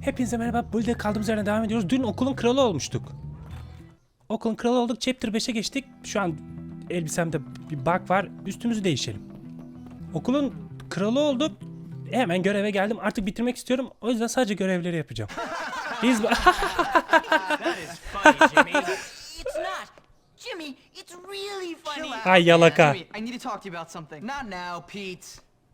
Hepinize merhaba. Burada kaldığımız yerden devam ediyoruz. Dün okulun kralı olmuştuk. Okulun kralı olduk. Chapter 5'e geçtik. Şu an elbisemde bir bug var. Üstümüzü değişelim. Okulun kralı olduk. Hemen göreve geldim. Artık bitirmek istiyorum. O yüzden sadece görevleri yapacağım. Biz Jimmy. It's not. Jimmy, it's really funny. Ay yalaka. Jimmy, I need to talk to you about something. Not now, Pete.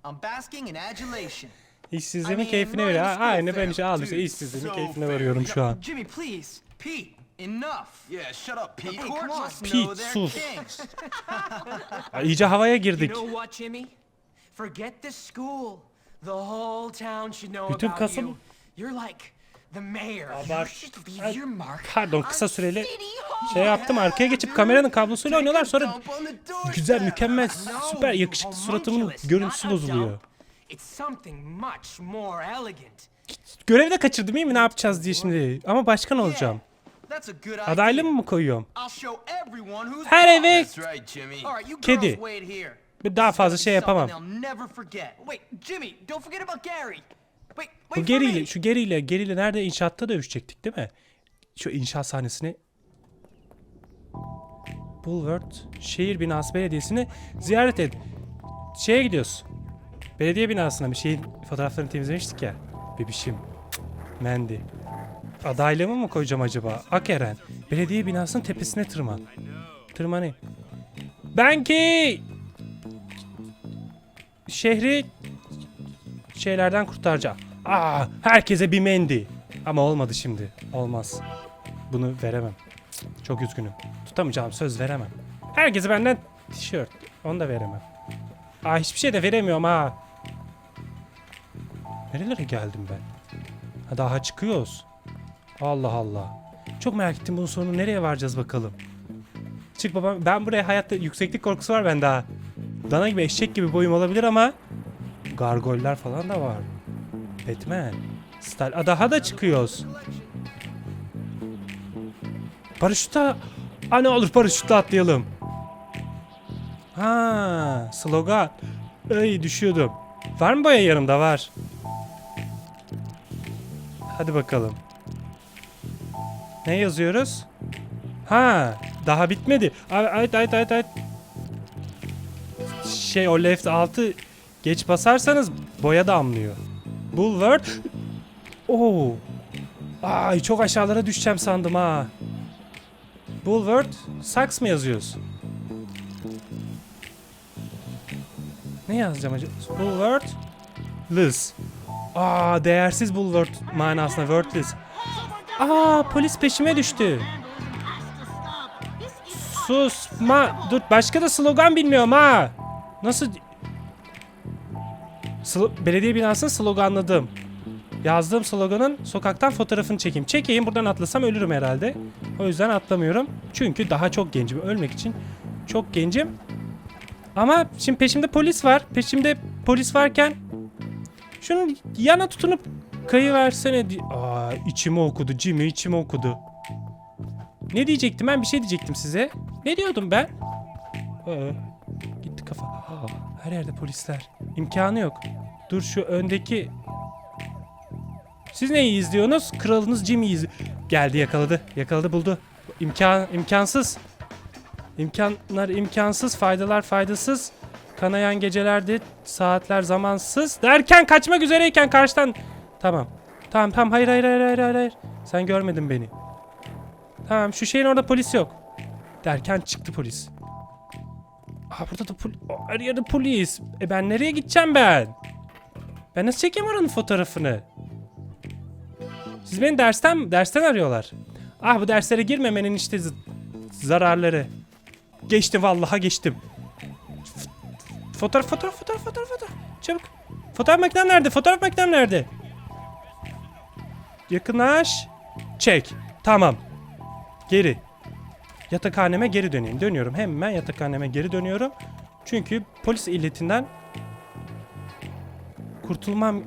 I'm basking in adulation. İşsizliğimin I mean, keyfine the school Aynı ben işte al işte so keyfine varıyorum şu an. Jimmy, please. Pete, enough. Yeah, shut up, Pete. The court must Pete, sus. İyice havaya You girdik. know what, Jimmy? Forget the school. The whole town should know Bütün about kasım- you. You're like the mayor. You should leave your mark Pardon on kısa süreli City Hall. şey yaptım arkaya geçip kameranın kablosuyla oynuyorlar sonra on güzel mükemmel süper you yakışıklı suratımın görüntüsü bozuluyor. Dump. It's something much more elegant. Görevi de kaçırdım iyi mi ne yapacağız diye şimdi. Ama başkan olacağım. That's a good idea. Adaylığımı mı koyuyorum? I'll show everyone who's Her eve That's right, Jimmy. All right, you girls Kedi. wait here. bir daha fazla şey yapamam. Something they'll never forget. Wait, Jimmy, don't forget about Gary. Wait, Bu geriyle, şu geriyle, geriyle nerede inşaatta dövüşecektik değil mi? Şu inşaat sahnesini Bulworth Şehir Binası Belediyesi'ni ziyaret et. Şeye gidiyoruz. Belediye binasına bir şeyin fotoğraflarını temizlemiştik ya. Bebişim. Mendi. Adaylığımı mı koyacağım acaba? Akeren. Belediye binasının tepesine tırman. Tırmanayım. Ben ki şehri şeylerden kurtaracağım. Aa, herkese bir mendi. Ama olmadı şimdi. Olmaz. Bunu veremem. Çok üzgünüm. Tutamayacağım söz veremem. Herkese benden tişört. Onu da veremem. Aa hiçbir şey de veremiyorum ha. Nerelere geldim ben? Ha, daha çıkıyoruz. Allah Allah. Çok merak ettim bunun sonu nereye varacağız bakalım. Çık babam. Ben buraya hayatta yükseklik korkusu var bende ha. Dana gibi eşek gibi boyum olabilir ama gargoylar falan da var. Batman. Style. Aa, daha da çıkıyoruz. Paraşütle... Aa ne olur paraşütle atlayalım. Ha, slogan. Ay düşüyordum. Var mı boya yanımda? Var. Hadi bakalım. Ne yazıyoruz? Ha, daha bitmedi. Ay ay ay ay. Şey o left altı geç basarsanız boya damlıyor. Bulwark. Oo. Ay çok aşağılara düşeceğim sandım ha. Bulwark. Sax mı yazıyoruz? Ne yazacağım acaba? Bulwark. Liz. Aa değersiz Bulwark manasına worthless. Aa polis peşime düştü. Susma. Dur başka da slogan bilmiyorum ha. Nasıl? Slo- belediye binasını sloganladım. Yazdığım sloganın sokaktan fotoğrafını çekeyim. Çekeyim buradan atlasam ölürüm herhalde. O yüzden atlamıyorum. Çünkü daha çok gencim. Ölmek için çok gencim. Ama şimdi peşimde polis var. Peşimde polis varken şunun yana tutunup kayıversene. di- Aa içimi okudu. Jimmy içimi okudu. Ne diyecektim ben? Bir şey diyecektim size. Ne diyordum ben? Ee, gitti kafa. Her yerde polisler. İmkanı yok. Dur şu öndeki... Siz neyi izliyorsunuz? Kralınız Jimmy'yi iz... Geldi yakaladı. Yakaladı buldu. İmkan, imkansız. İmkanlar imkansız. Faydalar faydasız. Kanayan gecelerde saatler zamansız. Derken kaçmak üzereyken karşıdan... Tamam. Tamam tamam hayır hayır hayır hayır hayır. Sen görmedin beni. Tamam şu şeyin orada polis yok. Derken çıktı polis. Aa burada da pol Aa, her yerde polis. E ben nereye gideceğim ben? Ben nasıl çekeyim oranın fotoğrafını? Siz beni dersten dersten arıyorlar. Ah bu derslere girmemenin işte zararları. Geçtim vallaha geçtim. Fotoğraf fotoğraf fotoğraf fotoğraf fotoğraf. Çabuk. Fotoğraf makinem nerede? Fotoğraf makinem nerede? Yakınlaş. Çek. Tamam. Geri. Yatakhaneme geri döneyim. Dönüyorum. Hemen yatakhaneme geri dönüyorum. Çünkü polis illetinden kurtulmam...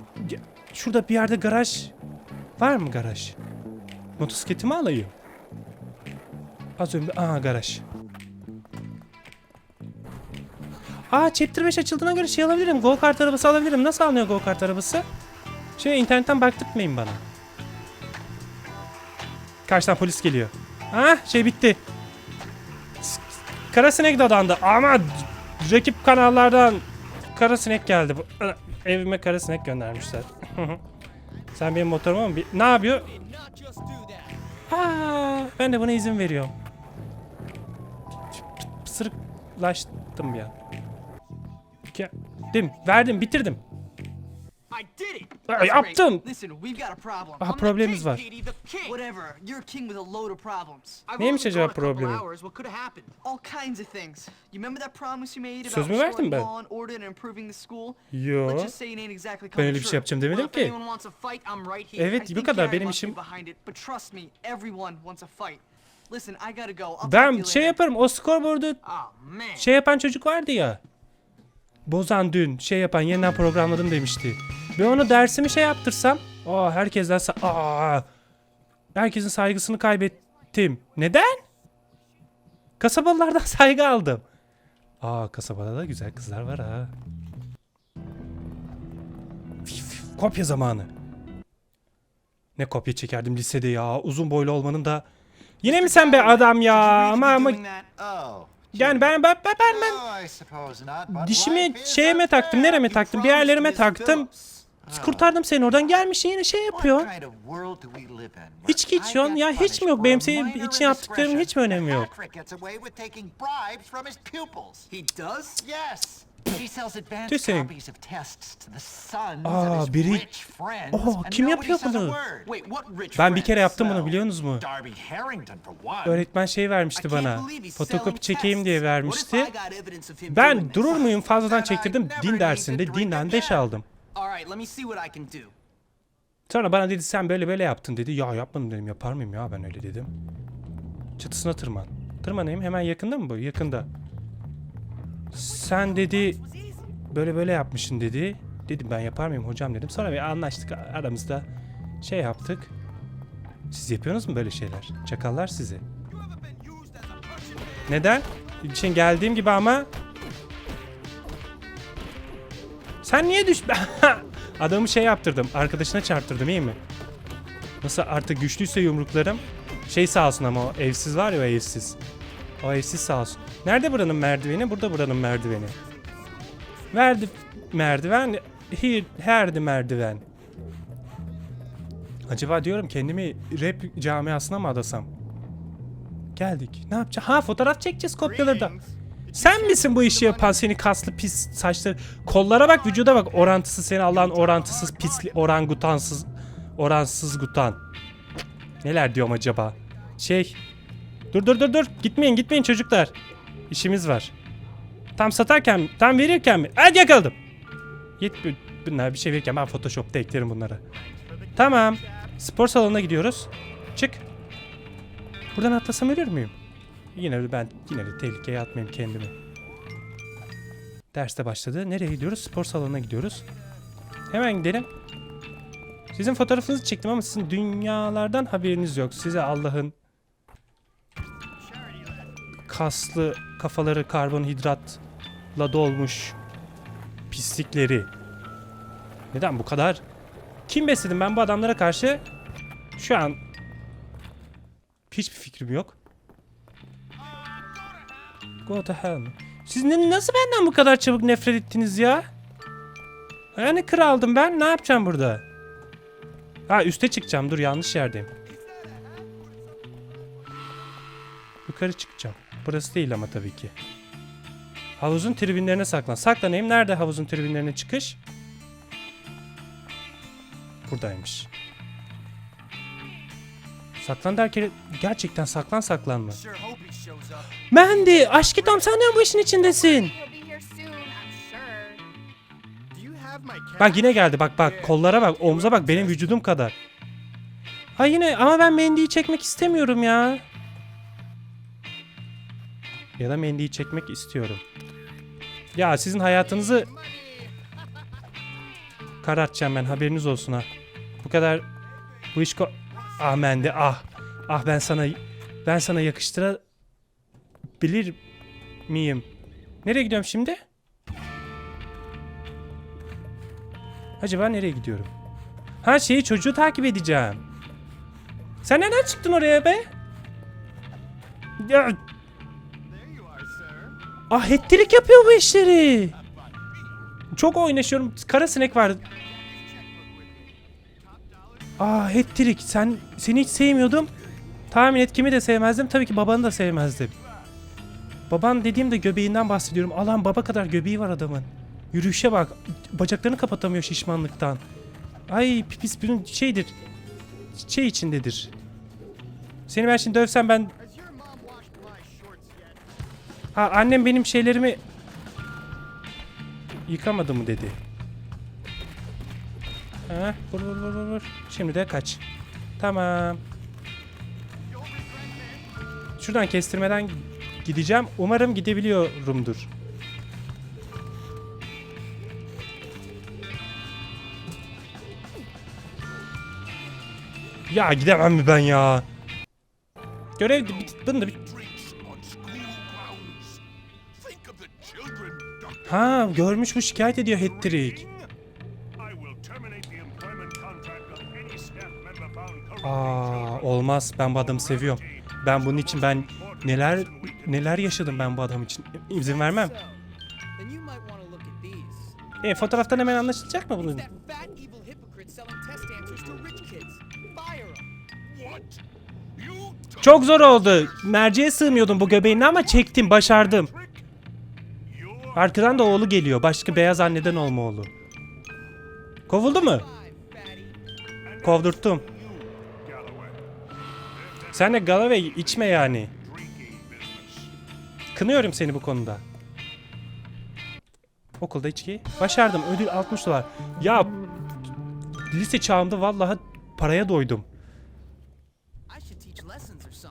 Şurada bir yerde garaj... Var mı garaj? Motosikletimi alayım. Az önce... Aa garaj. Aa Chapter 5 açıldığına göre şey alabilirim. Go kart arabası alabilirim. Nasıl alınıyor go kart arabası? Şey internetten baktırtmayın bana. Karşıdan polis geliyor. Ah şey bitti. S- Kara sinek dadandı ama rakip kanallardan kara sinek geldi. Evime kara sinek göndermişler. Sen benim motoruma mı? Ne yapıyor? Aa, ben de buna izin veriyorum. Pısırıklaştım ya. Listen, we've got a problem. Aha problemimiz var. Petey, the king. Whatever. You're a king with a load of problems. I've Neymiş acaba problemi? hours. What could have happened? All kinds of things. You remember that promise you made about Söz mü verdim ben? law and order and improving the school? Yo. Ben öyle bir şey yapacağım demedim ki. Evet, bu kadar. Benim işim- Ben şey yaparım, o scoreboard'u Oh man. şey yapan çocuk vardı ya. Bozan dün şey yapan yeniden programladım demişti. Ben onu dersimi şey yaptırsam. Aa herkesten sa- aa, herkesin saygısını kaybettim. Neden? Kasabalılardan saygı aldım. Aa kasabada da güzel kızlar var ha. Kopya zamanı. Ne kopya çekerdim lisede ya. Uzun boylu olmanın da. Yine mi sen be adam ya? Ama ama. Yani ben ben ben ben, ben Dişimi şeyime taktım, nereme taktım, bir yerlerime taktım. Kurtardım seni oradan gelmişsin yine şey yapıyor. What kind of world do we live in? Hiç where geçiyorsun I ya, hiç mi yok? Benim senin için yaptıklarımın hiç mi önemi yok? The sons Aa, biri-. Oh, kim yapıyor bunu? Ben bir kere yaptım bunu Well, biliyor musunuz mu? Öğretmen şey vermişti bana. Fotokopi çekeyim diye vermişti. Ben durur muyum fazladan çektirdim. Din dersinde dinden again. 5 aldım. All right, let me see what I can do. Sonra bana dedi sen böyle böyle yaptın dedi. Ya yapmadım dedim yapar mıyım ya ben öyle dedim. Çatısına tırman. Tırmanayım hemen yakında mı bu? Yakında. Sen dedi böyle böyle yapmışsın dedi. Dedim ben yapar mıyım hocam dedim. Sonra bir anlaştık aramızda şey yaptık. Siz yapıyorsunuz mu böyle şeyler? Çakallar sizi. Neden? İçin geldiğim gibi ama sen niye düş... Adamı şey yaptırdım. Arkadaşına çarptırdım iyi mi? Nasıl artık güçlüyse yumruklarım. Şey sağ olsun ama o evsiz var ya o evsiz. O evsiz sağ olsun. Nerede buranın merdiveni? Burada buranın merdiveni. Verdi merdiven. Here, herdi merdiven. Acaba diyorum kendimi rap camiasına mı adasam? Geldik. Ne yapacağız? Ha fotoğraf çekeceğiz kopyaları da. Sen misin bu işi yapan seni kaslı pis saçları kollara bak vücuda bak orantısı seni Allah'ın orantısız pisli orangutansız oransız gutan. Neler diyorum acaba? Şey dur dur dur dur gitmeyin gitmeyin çocuklar. İşimiz var. Tam satarken tam verirken mi? Hadi yakaladım. Yet bunlar bir şey verirken ben Photoshop'ta eklerim bunları. Tamam. Spor salonuna gidiyoruz. Çık. Buradan atlasam ölür müyüm? Yine de ben yine de tehlikeye atmayayım kendimi. Derste başladı. Nereye gidiyoruz? Spor salonuna gidiyoruz. Hemen gidelim. Sizin fotoğrafınızı çektim ama sizin dünyalardan haberiniz yok. Size Allah'ın kaslı kafaları karbonhidratla dolmuş pislikleri. Neden bu kadar? Kim besledim ben bu adamlara karşı? Şu an hiçbir fikrim yok. Go to hell. Siz ne- nasıl benden bu kadar çabuk nefret ettiniz ya? Yani kraldım ben. Ne yapacağım burada? Ha üste çıkacağım. Dur yanlış yerdeyim. Yukarı çıkacağım. Burası değil ama tabii ki. Havuzun tribünlerine saklan. Saklanayım. Nerede havuzun tribünlerine çıkış? Buradaymış. Saklan derken gerçekten saklan saklan mı? Mandy, aşkı tam sen de bu işin içindesin. Bak yine geldi bak bak kollara bak omza bak benim vücudum kadar. Ha yine ama ben Mandy'yi çekmek istemiyorum ya. Ya da Mandy'yi çekmek istiyorum. Ya sizin hayatınızı karartacağım ben haberiniz olsun ha. Bu kadar bu iş ko... Ah Mandy ah. Ah ben sana ben sana yakıştırabilir miyim? Nereye gidiyorum şimdi? Acaba nereye gidiyorum? Ha şeyi çocuğu takip edeceğim. Sen neden çıktın oraya be? Ya. Ah hettirik yapıyor bu işleri. Çok oynaşıyorum. Kara sinek var. Aa hettirik sen seni hiç sevmiyordum. Tahmin et kimi de sevmezdim. Tabii ki babanı da sevmezdim. Baban dediğimde göbeğinden bahsediyorum. Alan baba kadar göbeği var adamın. Yürüyüşe bak. Bacaklarını kapatamıyor şişmanlıktan. Ay pipis bunun şeydir. Şey içindedir. Seni ben şimdi dövsem ben... Ha annem benim şeylerimi... Yıkamadı mı dedi. Ha, vur vur vur vur. Şimdi de kaç. Tamam. Şuradan kestirmeden gideceğim. Umarım gidebiliyorumdur. Ya gidemem mi ben ya? Görev bunu. Ha görmüş bu şikayet ediyor Hattrick. Aa olmaz ben bu adamı seviyorum. Ben bunun için ben neler neler yaşadım ben bu adam için. İzin vermem. E fotoğraftan hemen anlaşılacak mı bunun? Çok zor oldu. Merceğe sığmıyordum bu göbeğine ama çektim, başardım. Arkadan da oğlu geliyor. Başka beyaz anneden olma oğlu. Kovuldu mu? Kovdurttum. Sen de Galloway içme yani. Kınıyorum seni bu konuda. Okulda içki. Başardım. Ödül 60 dolar. Ya lise çağımda vallahi paraya doydum.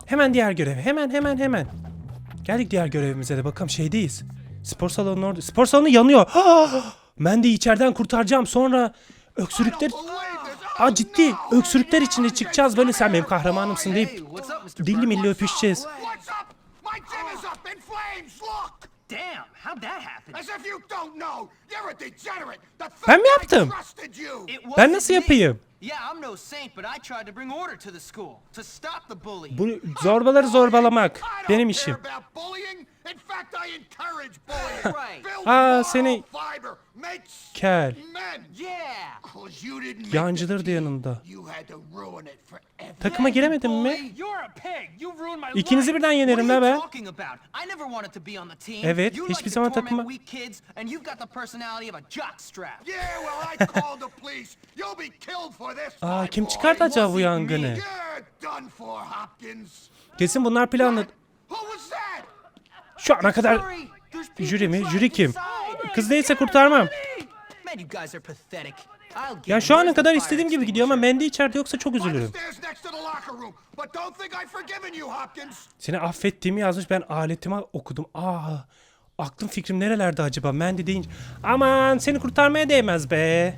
Hemen diğer görev. Hemen hemen hemen. Geldik diğer görevimize de bakalım şeydeyiz. Spor salonu orada. Spor salonu yanıyor. Mandy'yi içeriden kurtaracağım. Sonra öksürükler... Aa ciddi. Öksürükler içinde çıkacağız böyle sen benim kahramanımsın deyip dilli milli öpüşeceğiz. Ben mi yaptım? Ben nasıl yapayım? Bu zorbaları zorbalamak benim işim. In fact, I encourage bullying. Right. Moral seni- Kel. Yeah. men. 'Cause you didn't make Yancıdır da yanında. Takıma giremedim mi? İkinizi birden yenerim you be. Evet, hiçbir zaman takıma-. Aa kim çıkardı acaba bu yangını? Kesin bunlar planladı. Şu ana kadar Jüri mi? Jüri kim? Kız değilse kurtarmam. Ya şu ana kadar istediğim gibi gidiyor ama? Mandy içeride yoksa çok üzülürüm. Seni affettiğimi yazmış ben aletime okudum. Aa aklım fikrim nerelerde acaba Mandy deyince. Aman seni kurtarmaya değmez be.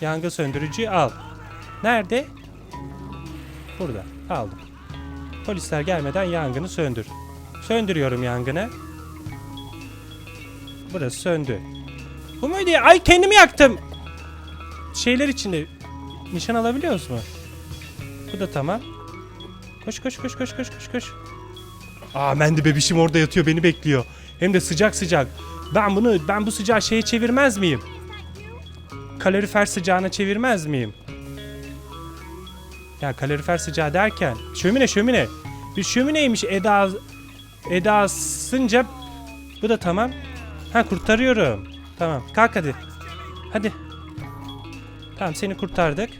Yangın söndürücüyü al. Nerede? Burada. Aldım. Polisler gelmeden yangını söndür. Söndürüyorum yangını. Burası söndü. Bu muydu ya? Ay kendimi yaktım. Şeyler içinde. Nişan alabiliyoruz mu? Bu da tamam. Koş koş koş koş koş koş koş. Aa Mendi bebişim orada yatıyor beni bekliyor. Hem de sıcak sıcak. Ben bunu ben bu sıcağı şeye çevirmez miyim? Kalorifer sıcağına çevirmez miyim? Ya kalorifer sıcağı derken şömine şömine. Bir şömineymiş Eda Eda sınca bu da tamam. Ha kurtarıyorum. Tamam kalk hadi. Hadi. Tamam seni kurtardık.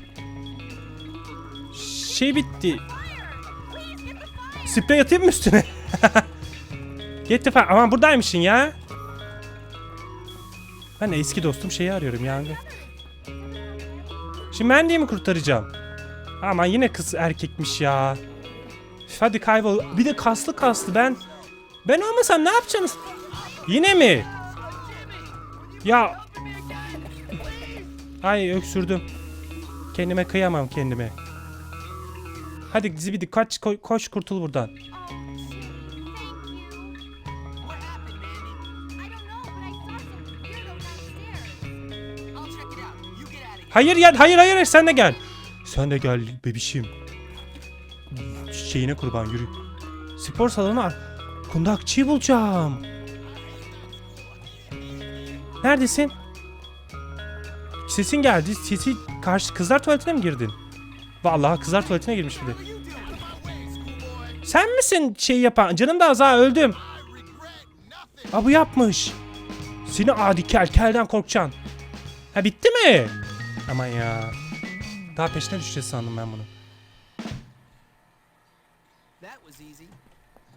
Şey bitti. Sprey atayım mı üstüne? Yetti falan. Aman buradaymışsın ya. Ben eski dostum şeyi arıyorum yangın. Şimdi ben diye mi kurtaracağım? Aman yine kız erkekmiş ya. Üf, hadi kaybol. Bir de kaslı kaslı ben. Ben olmasam ne yapacaksınız? Yine mi? Ya. Ay öksürdüm. Kendime kıyamam kendime. Hadi zibidi kaç ko- koş kurtul buradan. Hayır ya hayır hayır, sen de gel. Sen de gel bebişim. Şeyine kurban yürü. Spor salonu ar- kundakçıyı bulacağım. Neredesin? Sesin geldi. Sesi karşı kızlar tuvaletine mi girdin? Vallahi kızlar tuvaletine girmiş bir de. Sen misin şey yapan? Canım da az öldüm. Aa bu yapmış. Seni adi kel kelden korkacaksın. Ha bitti mi? Aman ya. Daha peşine düşeceğiz sandım ben bunu.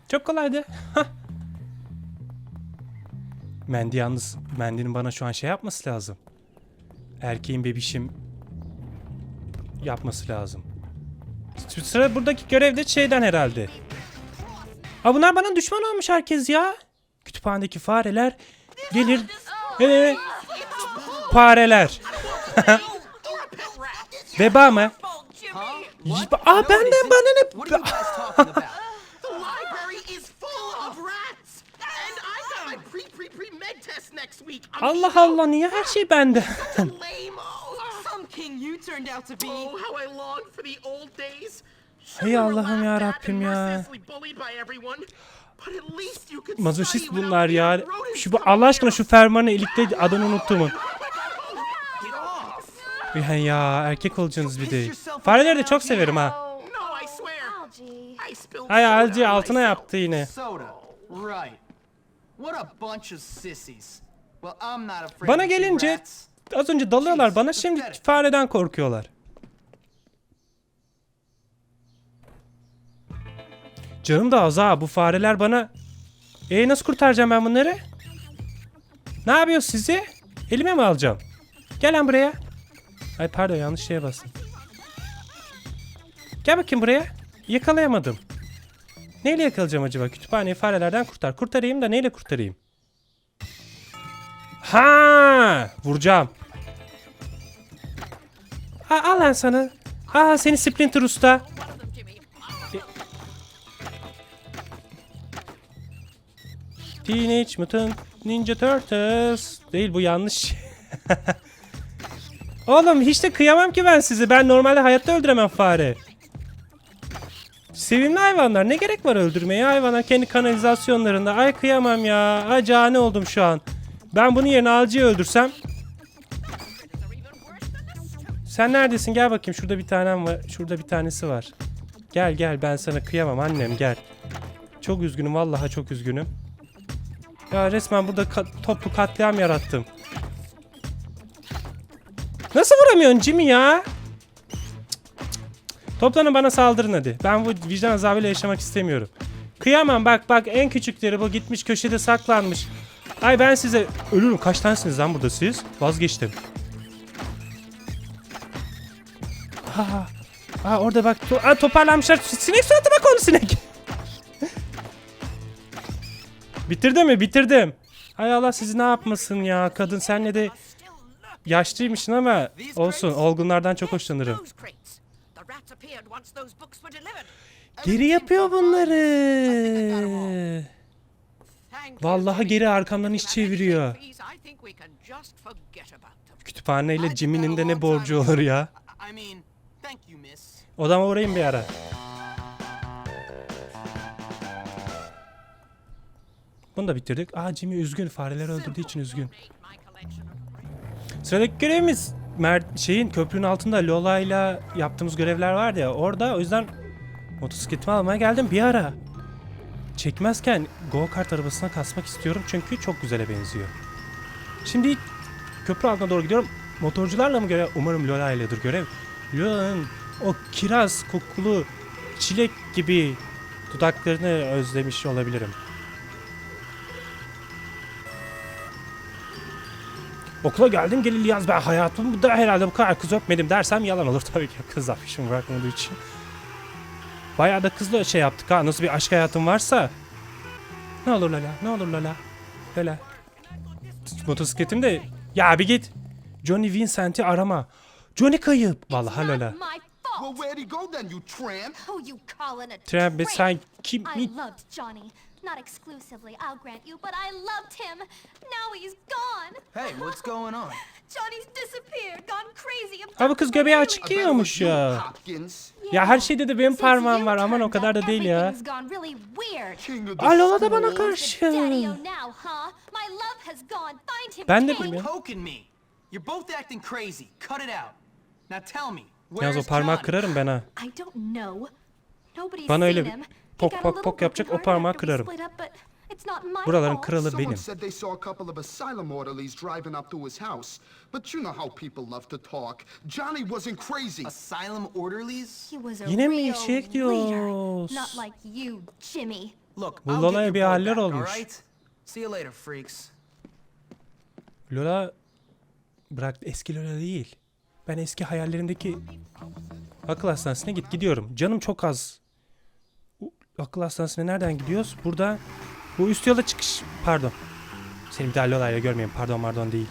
Çok kolaydı. Mendi yalnız, Mendi'nin bana şu an şey yapması lazım. Erkeğin bebişim yapması lazım. Sıra buradaki görevde şeyden herhalde. Ha bunlar bana düşman olmuş herkes ya. Kütüphanedeki fareler gelir. Ee, fareler. Veba mı? Aa benden bana ne? Allah Allah niye her şey bende? Oh, Hey Allah'ım ya Rabbim ya. Mazoşist bunlar ya. Şu Allah aşkına şu fermanı ilikte adını unuttum off. Ya, erkek olacaksınız bir de. Fareleri de çok severim ha. Hay Alci altına yaptı yine. Soda. Right. What a bunch of sissies. Well, I'm not afraid Bana gelince az önce dalıyorlar bana şimdi fareden korkuyorlar. Canım da az ha bu fareler bana. E nasıl kurtaracağım ben bunları? Ne yapıyor sizi? Elime mi alacağım? Gel lan buraya. Ay pardon yanlış şeye bastım. Gel bakayım buraya. Yakalayamadım. Neyle yakalayacağım acaba? Kütüphaneyi farelerden kurtar. Kurtarayım da neyle kurtarayım? Ha, vuracağım. Ha, al lan sana. Ha, seni Splinter Usta. Teenage Mutant Ninja Turtles. Değil bu yanlış. Oğlum hiç de kıyamam ki ben sizi. Ben normalde hayatta öldüremem fare. Sevimli hayvanlar. Ne gerek var öldürmeye? Hayvanlar kendi kanalizasyonlarında. Ay kıyamam ya. Ay cani oldum şu an. Ben bunun yerine alcıyı öldürsem. Sen neredesin? Gel bakayım. Şurada bir tanem var. Şurada bir tanesi var. Gel gel ben sana kıyamam annem gel. Çok üzgünüm vallahi çok üzgünüm. Ya resmen burada ka- toplu katliam yarattım. Nasıl vuramıyorsun Jimmy ya? Toplanın bana saldırın hadi. Ben bu vicdan azabıyla yaşamak istemiyorum. Kıyamam bak bak en küçükleri bu gitmiş köşede saklanmış. Ay ben size ölürüm. Kaç tanesiniz lan burada siz? Vazgeçtim. Ha, ha orada bak to Aa, toparlanmışlar. Sinek suratı bak onu sinek. Bitirdi mi? Bitirdim. Hay Allah sizi ne yapmasın ya. Kadın senle de yaşlıymışsın ama olsun. Olgunlardan çok hoşlanırım. Geri yapıyor bunları. Vallahi geri arkamdan iş çeviriyor. Kütüphaneyle Jimmy'nin de ne borcu olur ya. Odama uğrayayım bir ara. Bunu da bitirdik. Aa Jimmy üzgün. Fareleri öldürdüğü için üzgün. Sıradaki görevimiz Mer şeyin köprünün altında Lola'yla yaptığımız görevler vardı ya orada o yüzden motosikletimi almaya geldim bir ara. Çekmezken go kart arabasına kasmak istiyorum çünkü çok güzele benziyor. Şimdi köprü altına doğru gidiyorum. Motorcularla mı görev? Umarım Lola iledir görev. Lola'nın o kiraz kokulu çilek gibi dudaklarını özlemiş olabilirim. Okula geldim geleli yaz ben hayatımda herhalde bu kadar kız öpmedim dersem yalan olur tabii ki kız afişim bırakmadığı için. Bayağı da kızla şey yaptık ha nasıl bir aşk hayatım varsa. Ne olur Lala ne olur Lala. Lala. Motosikletim de ya bir git. Johnny Vincent'i arama. Johnny kayıp. Vallahi Lala. My Well, fault. where'd he go then, you tramp? Who you calling a Tren be tramp? sen kim? I loved Johnny. Not exclusively, I'll grant you, but I loved him. Now he's gone. Hey, what's going on? Johnny's disappeared, gone crazy. Ha bu kız göbeği açık giyiyormuş ya. Hopkins. Ya her şeyde de benim parmağım var aman o kadar da değil ya. everything's gone really weird. King of the Aa Lola da bana karşı. Daddy-o now, huh? My love has gone. Find him, Ben de King. bilmiyorum. Poking me. You're both acting crazy. Cut it out. Now tell me, Yalnız o where's parmağı Johnny? kırarım ben ha. I don't know. Nobody's Bana öyle seen him. Pok pok pok yapacak, o parmağı kırarım. Buraların kralı benim. Yine mi leader, diyoruz? Not like you, Jimmy. Look, Bu Lola'ya bir haller olmuş. Lola bırak eski Lola değil. Ben eski hayallerindeki akıl hastanesine git gidiyorum. Canım çok az. Akıl hastanesine nereden gidiyoruz? Burada bu üst yola çıkış. Pardon. Seni bir daha Lola'yla görmeyeyim. Pardon pardon değil.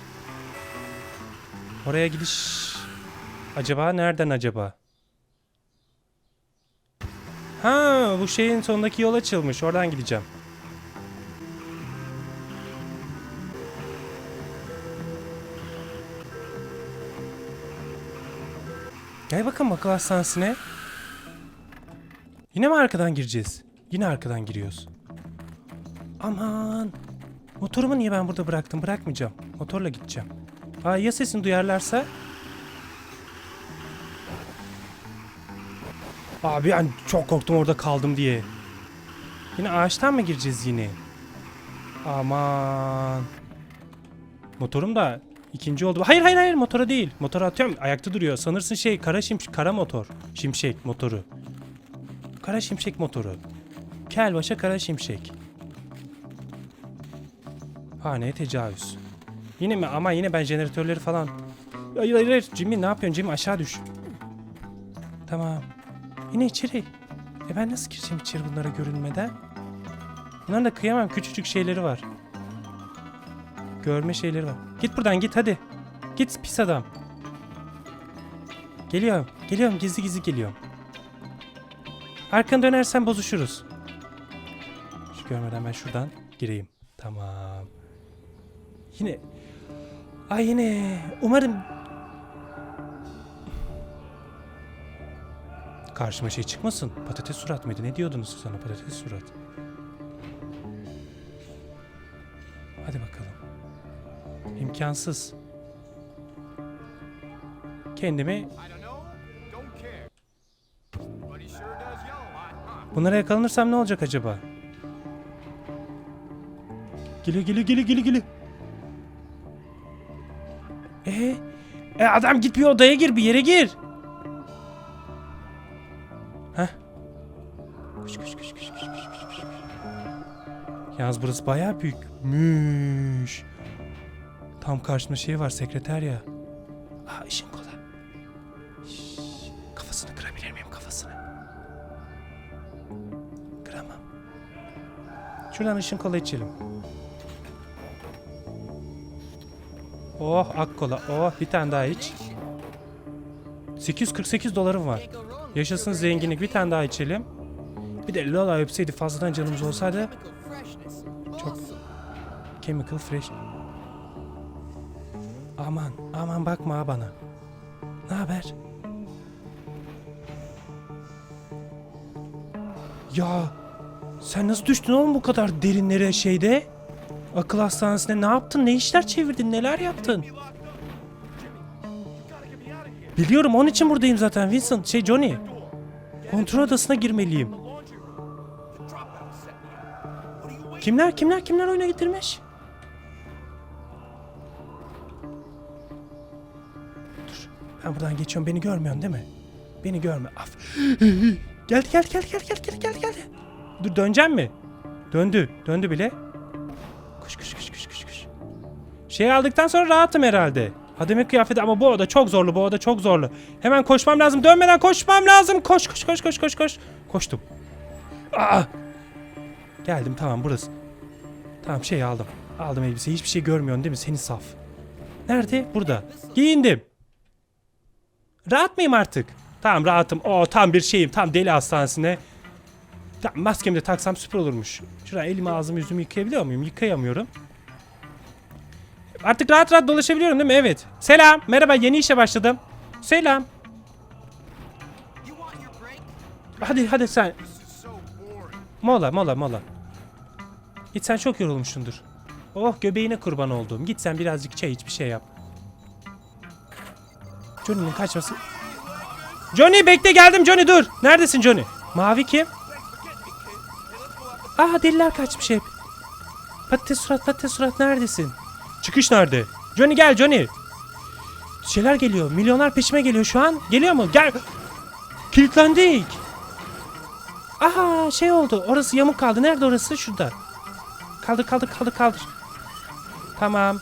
Oraya gidiş. Acaba nereden acaba? Ha bu şeyin sonundaki yol açılmış. Oradan gideceğim. Gel bakalım akıl hastanesine. Yine mi arkadan gireceğiz? Yine arkadan giriyoruz. Aman. Motorumu niye ben burada bıraktım? Bırakmayacağım. Motorla gideceğim. Aa ya sesini duyarlarsa? Abi ben çok korktum orada kaldım diye. Yine ağaçtan mı gireceğiz yine? Aman. Motorum da ikinci oldu. Hayır hayır hayır motora değil. Motora atıyorum ayakta duruyor. Sanırsın şey kara şimşek kara motor. Şimşek motoru. Kara şimşek motoru. Kelbaşa kara şimşek. Haneye tecavüz. Yine mi? Ama yine ben jeneratörleri falan. Hayır hayır hayır. Jimmy ne yapıyorsun? Jimmy aşağı düş. Tamam. Yine içeri. E ben nasıl gireceğim içeri bunlara görünmeden? Bunların da kıyamam. Küçücük şeyleri var. Görme şeyleri var. Git buradan git hadi. Git pis adam. Geliyorum. Geliyorum gizli gizli geliyorum. Arkanı dönersen bozuşuruz. Şu görmeden ben şuradan gireyim. Tamam. Yine. Ay yine. Umarım. Karşıma şey çıkmasın. Patates surat mıydı? Ne diyordunuz sana patates surat? Hadi bakalım. İmkansız. Kendimi Bunlara yakalanırsam ne olacak acaba? Geliyor geliyor geliyor geliyor geliyor. Ee, e adam git bir odaya gir bir yere gir. Heh. Koş koş koş koş koş koş koş koş. Yalnız burası bayağı büyükmüş. Tam karşımda şey var sekreter ya. Aa işin kola. Şşş, Kafasını kırabilir miyim kafasını? Kıramam. Şuradan ışın kola içelim. Oh ak kola. Oh bir tane daha iç. 848 dolarım var. Yaşasın zenginlik. Bir tane daha içelim. Bir de Lola öpseydi fazladan canımız olsaydı. Çok chemical fresh. Aman aman bakma bana. Ne haber? Ya sen nasıl düştün oğlum bu kadar derinlere şeyde? Akıl hastanesine ne yaptın? Ne işler çevirdin? Neler yaptın? Biliyorum onun için buradayım zaten Vincent. Şey Johnny. Kontrol odasına girmeliyim. Kimler kimler kimler oyuna getirmiş? Dur. Ben buradan geçiyorum. Beni görmüyorsun değil mi? Beni görme. Af. Geldi geldi geldi geldi geldi geldi geldi. Dur döneceğim mi? Döndü. Döndü bile. Koş koş koş koş koş koş. Şey aldıktan sonra rahatım herhalde. Hademe kıyafeti ama bu oda çok zorlu. Bu oda çok zorlu. Hemen koşmam lazım. Dönmeden koşmam lazım. Koş koş koş koş koş koş. Koştum. Aa! Geldim tamam burası. Tamam şey aldım. Aldım elbiseyi. Hiçbir şey görmüyorsun değil mi? Seni saf. Nerede? Burada. Giyindim. Rahat mıyım artık? Tamam rahatım. O tam bir şeyim. Tam deli hastanesine. Tamam maskemi de taksam süper olurmuş. Şuradan elimi ağzımı yüzümü yıkayabiliyor muyum? Yıkayamıyorum. Artık rahat rahat dolaşabiliyorum değil mi? Evet. Selam. Merhaba yeni işe başladım. Selam. Hadi hadi sen. Mola mola mola. Git sen çok yorulmuşsundur. Oh göbeğine kurban olduğum. Git sen birazcık çay iç bir şey yap. Johnny'nin kaçması... Johnny bekle geldim Johnny dur. Neredesin Johnny? Mavi kim? Aa deliler kaçmış hep. Patates surat patates surat neredesin? Çıkış nerede? Johnny gel Johnny. Şeyler geliyor. Milyonlar peşime geliyor şu an. Geliyor mu? Gel. Kilitlendik. Aha şey oldu. Orası yamuk kaldı. Nerede orası? Şurada. Kaldır kaldır kaldır kaldır. Tamam.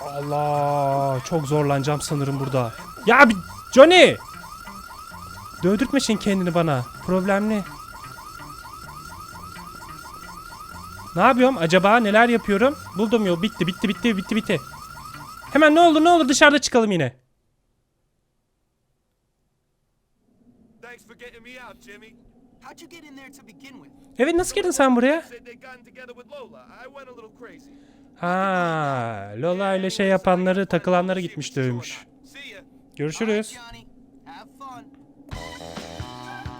Allah çok zorlanacağım sanırım burada. Ya bir Johnny! Dövdürtme şimdi kendini bana. Problemli. Ne yapıyorum acaba? Neler yapıyorum? Buldum yol. Bitti bitti bitti bitti bitti. Hemen ne olur ne olur dışarıda çıkalım yine. Thanks for getting me out, Jimmy. How'd you get in there to begin with? Evet nasıl girdin sen buraya? Ha, Lola ile şey yapanları, takılanları gitmiş dövmüş. Görüşürüz.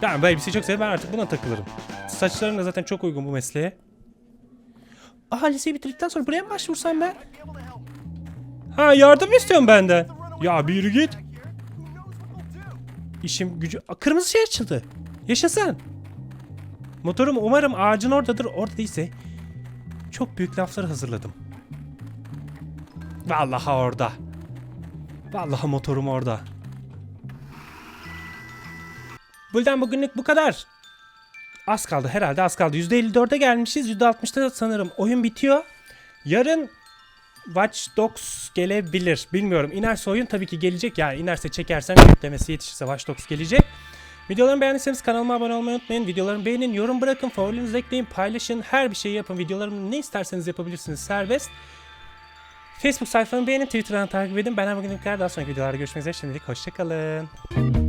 Ben bu elbiseyi çok seviyorum. Ben artık buna takılırım. Saçlarım da zaten çok uygun bu mesleğe. Aa liseyi bitirdikten sonra buraya mı başvursam ben? Ha yardım mı istiyorsun benden? Ya bir git. İşim gücü... Aa, kırmızı şey açıldı. Yaşasın. Motorum umarım ağacın oradadır. Orada değilse çok büyük laflar hazırladım. Vallahi orada. Vallahi motorum orada. Buradan bugünlük bu kadar. Az kaldı herhalde az kaldı. %54'e gelmişiz. %60'da sanırım oyun bitiyor. Yarın Watch Dogs gelebilir. Bilmiyorum. İnerse oyun tabii ki gelecek. Yani inerse çekersem yüklemesi yetişirse Watch Dogs gelecek. Videolarımı beğendiyseniz kanalıma abone olmayı unutmayın. Videolarımı beğenin, yorum bırakın, favorilerinizi ekleyin, paylaşın. Her bir şeyi yapın. Videolarımı ne isterseniz yapabilirsiniz. Serbest. Facebook sayfamı beğenin, Twitter'dan takip edin. Ben bugün kadar daha sonraki videolarda görüşmek üzere. Şimdilik hoşçakalın.